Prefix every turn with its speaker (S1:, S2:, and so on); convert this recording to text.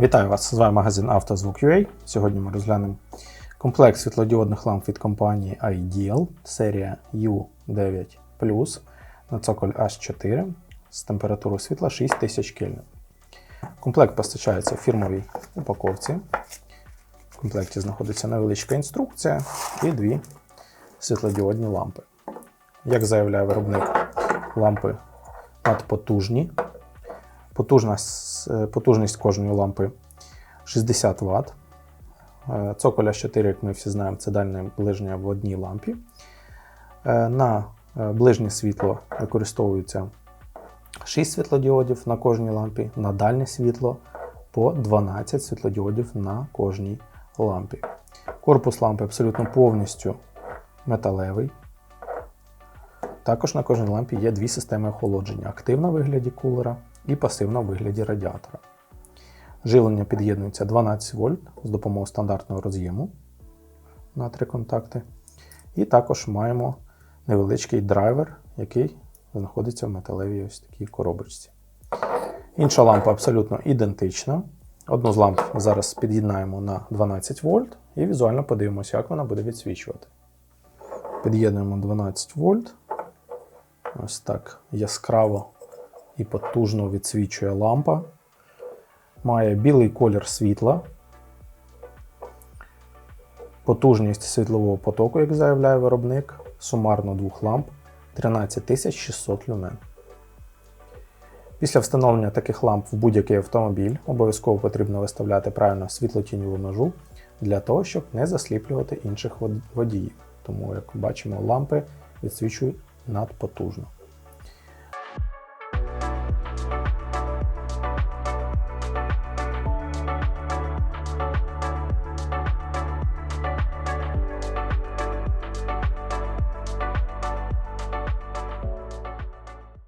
S1: Вітаю вас! З вами магазин «Автозвук.UA». Сьогодні ми розглянемо комплект світлодіодних ламп від компанії Ideal, серія U9 на цоколь H4 з температурою світла 6000 кельвін. Комплект постачається в фірмовій упаковці. В комплекті знаходиться невеличка інструкція і дві світлодіодні лампи. Як заявляє виробник, лампи надпотужні. Потужність, е, потужність кожної лампи 60 Вт. Е, Цоколя 4, як ми всі знаємо, це дальне ближнє в одній лампі. Е, На ближнє світло використовується 6 світлодіодів на кожній лампі, на дальнє світло по 12 світлодіодів на кожній лампі. Корпус лампи абсолютно повністю металевий. Також на кожній лампі є дві системи охолодження: активна в вигляді кулера і пасивна в вигляді радіатора. Живлення під'єднується 12 вольт з допомогою стандартного роз'єму на три контакти. І також маємо невеличкий драйвер, який знаходиться в металевій ось такій коробочці. Інша лампа абсолютно ідентична. Одну з ламп зараз під'єднаємо на 12 вольт і візуально подивимося, як вона буде відсвічувати. Під'єднуємо 12 вольт. Ось так яскраво і потужно відсвічує лампа. Має білий колір світла. Потужність світлового потоку, як заявляє виробник, сумарно двох ламп 13600 люмен. Після встановлення таких ламп в будь-який автомобіль обов'язково потрібно виставляти правильно світлотіньову межу для того, щоб не засліплювати інших водіїв. Тому, як бачимо, лампи відсвічують надпотужно.